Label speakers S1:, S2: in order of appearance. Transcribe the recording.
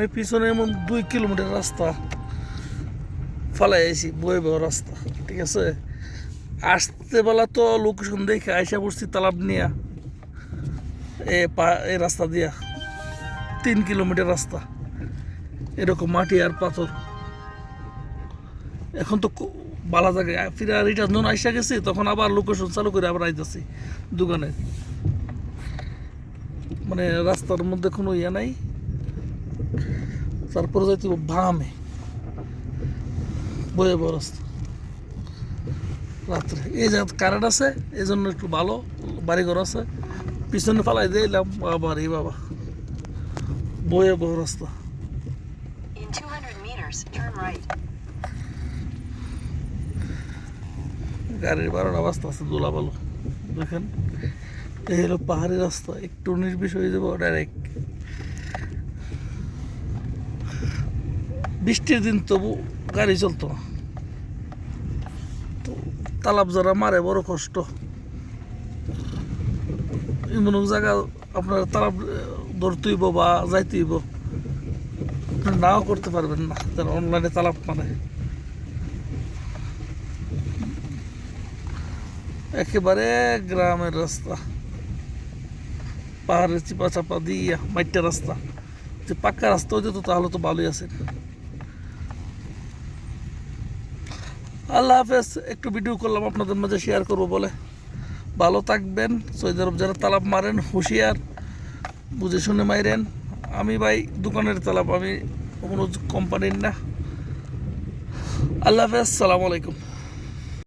S1: আমি পিছনে এমন দুই কিলোমিটার রাস্তা ফালাই আইছি বয়ে বয়ে রাস্তা, ঠিক আছে? আসতে বেলা তো লোকেশন দেখে আইসা পড়ছি তালাব নিয়া, এ পা এই রাস্তা দিয়া। তিন কিলোমিটার রাস্তা, এরকম মাটি আর পাথর। এখন তো বালা জায়গায় ফিরে রিটার্ন যখন আইসা গেছি, তখন আবার লোকেশন চালু করে আবার আইতেছি দোকানে। মানে রাস্তার মধ্যে কোনো ইয়ে নাই। তারপরে যাইতে বামে। বয়ে বড় রাস্তা। রাত্রে। এই জায়গা কারেন্ট আছে এই জন্য একটু ভালো বাড়িঘর আছে। পিছনে ফালাই দিলাম আবার এই বাবা। বয়ে বড় রাস্তা।
S2: In 200 meters,
S1: গাড়ির বারোটা বাজতে আছে দোলা ভালো দেখেন এই হলো পাহাড়ি রাস্তা একটু নির্বিষ হয়ে যাব ডাইরেক্ট বৃষ্টির দিন তবু গাড়ি চলতো। না তো তালাব যারা মারে বড় কষ্ট। এমন জায়গা আপনার তালাব ধরতেইব বা যাইতেইব। নাও করতে পারবেন না, যারা অনলাইনে তালাব মানে একেবারে গ্রামের রাস্তা। পাহাড়ের চিপা চাপা দিয়া মাইটটা রাস্তা। যে পাক্কা রাস্তা হইতে তো তাহলে তো ভালোই আছে। আল্লাহ হাফেজ, একটু ভিডিও করলাম, আপনাদের মাঝে শেয়ার করব বলে। ভালো থাকবেন সৌদি আরব যারা তালাব মারেন, হুঁশিয়ার, বুঝে শুনে মাইরেন। আমি ভাই, দোকানের তালাব, আমি কোনো কোম্পানির না। আল্লাহ হাফেজ সালাম আলাইকুম।